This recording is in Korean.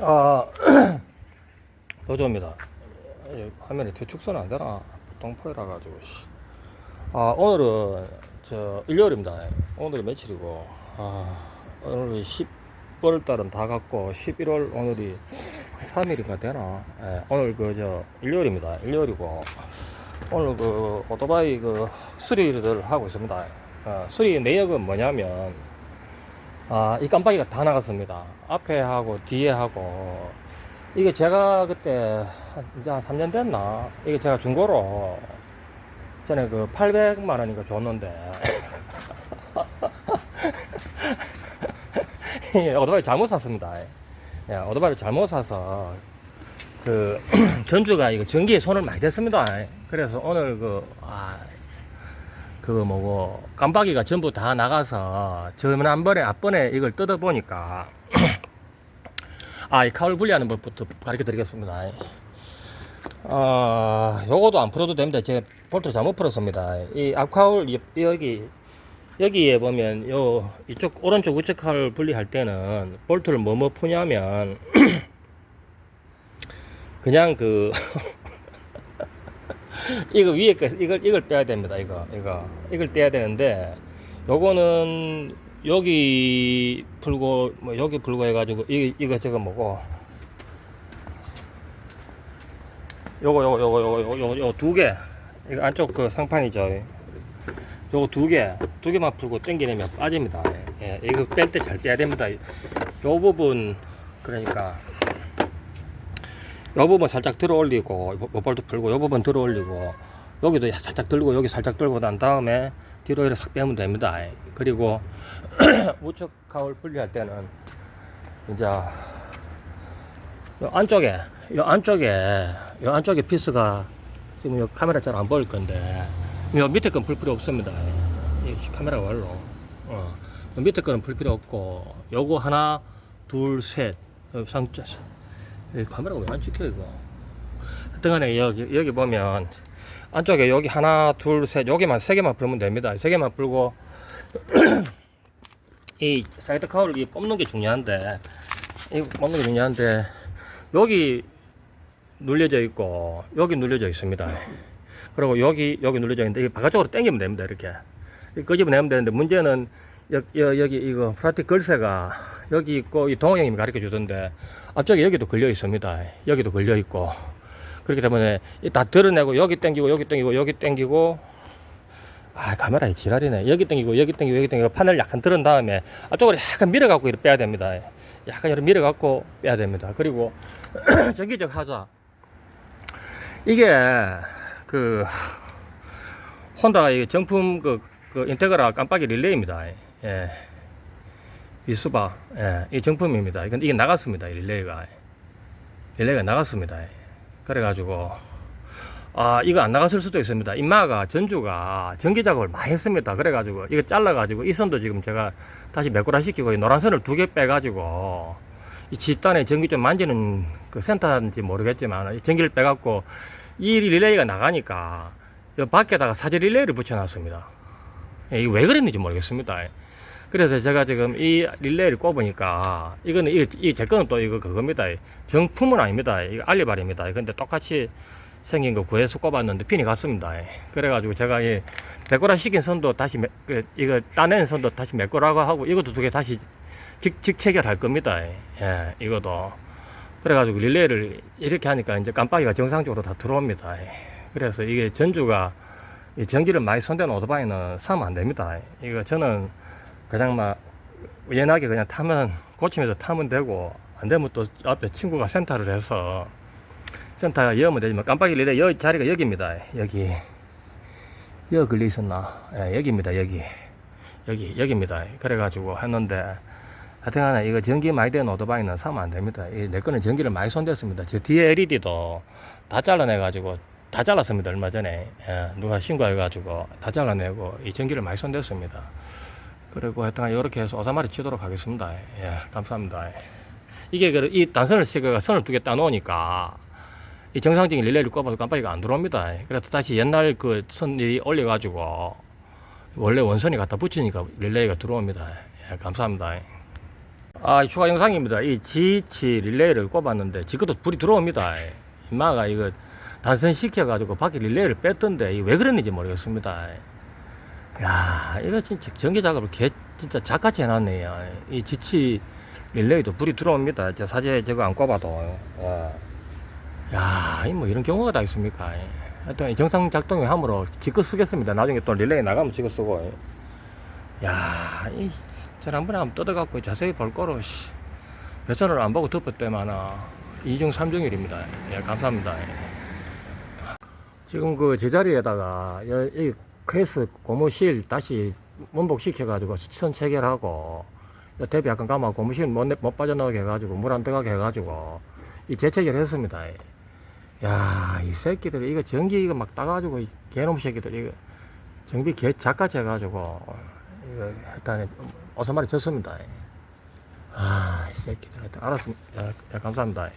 아, 노조입니다. 이 화면에 대축선 안 되나? 동포이라 가지고. 씨. 아, 오늘은 저 일요일입니다. 오늘이 며칠이고, 아, 오늘이 10월 달은 다 갔고, 11월 오늘이 3일인가 되나? 예, 오늘 그 저 일요일입니다. 일요일이고, 오늘 그 오토바이 그 수리를 하고 있습니다. 어, 수리 내역은 뭐냐면, 아, 이 깜빡이가 다 나갔습니다. 앞에 하고 뒤에 하고. 이게 제가 그때 한, 이제 한 3년 됐나? 이게 제가 중고로 전에 그 800만 원인가 줬는데. 예, 오토바이 잘못 샀습니다. 예, 오토바이를 잘못 사서 그 전주가 이거 전기에 손을 많이 댔습니다. 그래서 오늘 그, 아, 그거 뭐고 깜빡이가 전부 다 나가서 지난번에 앞번에 이걸 뜯어 보니까 아 이 카울 분리하는 법부터 가르쳐 드리겠습니다. 어, 요거도 안 풀어도 됩니다. 제가 볼트 잘못 풀었습니다. 이 앞카울 이- 여기 여기에 보면 요 이쪽 오른쪽 우측 카울 분리할 때는 볼트를 뭐뭐 푸냐면 그냥 그 이거 위에 거 이걸 이걸 빼야 됩니다. 이거 이거 이걸 떼야 되는데 요거는 여기 풀고 뭐 여기 풀고 해가지고 이 이거 저거 뭐고 요거 요거 요거 요거 요거 요거, 요거 두 개. 이거 안쪽 그 상판이죠. 요거 두 개, 두 개만 풀고 당기내면 빠집니다. 예, 이거 뺄 때 잘 빼야 됩니다. 요 부분 그러니까 요 부분 살짝 들어 올리고 모발도 풀고 요 부분 들어 올리고 여기도 살짝 들고 여기 살짝 들고 난 다음에 뒤로 이렇게 싹 빼면 됩니다. 그리고 우측 가울 분리할 때는 이제 요 안쪽에 요 안쪽에 요 안쪽에 피스가 지금 요 카메라 잘 안 보일 건데 요 밑에 건풀 필요 없습니다. 이 카메라가 완로. 어. 요 밑에 거는 풀 필요 없고 요거 하나 둘셋 상자 이 카메라가 왜 안 찍혀 이거? 하여튼간에 여기 여기 보면 안쪽에 여기 하나 둘셋 여기만 세 개만 풀면 됩니다. 세 개만 풀고 이 사이드 카울을 이 뽑는 게 중요한데 이 뽑는 게 중요한데 여기 눌려져 있고 여기 눌려져 있습니다. 그리고 여기 여기 눌려져 있는데 이 바깥쪽으로 당기면 됩니다 이렇게. 끄집어내면 되는데 문제는 여, 여, 여기 이거 프라틱 걸쇠가 여기 있고 이 동호 형님이 가르쳐 주던데 앞쪽에 여기도 걸려 있습니다. 여기도 걸려 있고 그렇기 때문에 이다 드러내고 여기 당기고 여기 당기고 여기 당기고 아 카메라에 지랄이네 여기 당기고 여기 당기고 여기 당기고 판을 약간 들은 다음에 앞쪽으로 약간 밀어갖고 이렇게 빼야 됩니다. 약간 이렇게 밀어갖고 빼야 됩니다. 그리고 전기적 하자 이게 그 혼다 이 정품 그, 그 인테그라 깜빡이 릴레이입니다. 예. 이수바, 예, 이 정품입니다. 이건 이게 나갔습니다. 이 릴레이가. 릴레이가 나갔습니다. 그래가지고, 아, 이거 안 나갔을 수도 있습니다. 인마가, 전주가 전기 작업을 많이 했습니다. 그래가지고, 이거 잘라가지고, 이 선도 지금 제가 다시 매꾸라 시키고, 이 노란 선을 두 개 빼가지고, 이 뒷단에 전기 좀 만지는 그 센터인지 모르겠지만, 이 전기를 빼갖고, 이 릴레이가 나가니까, 이 밖에다가 사제 릴레이를 붙여놨습니다. 예, 이게 왜 그랬는지 모르겠습니다. 그래서 제가 지금 이 릴레이를 꼽으니까 이거는 이, 이제 거는 또 이거 그겁니다. 정품은 아닙니다. 이거 알리발입니다. 근데 똑같이 생긴 거 구해서 꼽았는데 핀이 같습니다. 그래가지고 제가 이 메꾸라 시킨 선도 다시 매, 그, 이거 따낸 선도 다시 메꾸라고 하고 이것도 두 개 다시 직, 직체결할 겁니다. 예, 이것도. 그래가지고 릴레이를 이렇게 하니까 이제 깜빡이가 정상적으로 다 들어옵니다. 그래서 이게 전주가 이 전기를 많이 손대는 오토바이는 사면 안 됩니다. 이거 저는 그냥 막 우연하게 그냥 타면 고치면서 타면 되고 안 되면 또 앞에 친구가 센터를 해서 센터 여면 되지만 깜빡이 릴레이 여기 자리가 여기입니다. 여기 여기 걸려 있었나? 예, 여기입니다. 여기 여기 여기입니다. 그래가지고 했는데 하여튼간에 이거 전기 많이 되는 오토바이는 사면 안 됩니다. 이 내 거는 전기를 많이 손댔습니다. 저 뒤에 LED도 다 잘라내가지고 다 잘랐습니다. 얼마 전에 예, 누가 신고해가지고 다 잘라내고 이 전기를 많이 손댔습니다. 그리고 하여튼 이렇게 해서 오사마리 치도록 하겠습니다. 예, 감사합니다. 이게 그 이 단선을 제가 선을 두 개 따놓으니까 이 정상적인 릴레이를 꼽아서 깜빡이가 안 들어옵니다. 그래서 다시 옛날 그 선이 올려가지고 원래 원선이 갖다 붙이니까 릴레이가 들어옵니다. 예, 감사합니다. 아, 이 추가 영상입니다. 이 GH 릴레이를 꼽았는데, 지금도 불이 들어옵니다. 임마가 이거 단선시켜가지고 밖에 릴레이를 뺐던데, 왜 그랬는지 모르겠습니다. 야, 이거 진짜 전기작업을 개, 진짜 작같이 해놨네요. 이 GH 릴레이도 불이 들어옵니다. 저 사제 저거 안 꼽아도. 야, 야, 이 뭐 이런 경우가 다 있습니까? 하여튼 이 정상 작동이 함으로 지껏 쓰겠습니다. 나중에 또 릴레이 나가면 지껏 쓰고. 야, 이, 저한 번에 한번 뜯어갖고 자세히 볼 거로, 씨. 배선을 안 보고 덮었대만아. 2중 3중일입니다. 예, 감사합니다. 지금 그 제자리에다가, 여, 이 케이스 고무실 다시 원복시켜가지고 선 체결하고, 여 대비 약간 감아 고무실 못, 내- 못 빠져나오게 해가지고, 물 안 들어가게 해가지고, 이 재체결 했습니다. 야, 이 새끼들, 이거 전기 이거 막 따가지고, 이 개놈 새끼들, 이거 정비 개 작같이 해가지고, 이거 일단 어서 말이 졌습니다. 아, 이 새끼들. 알았습니다. 야, 야, 감사합니다.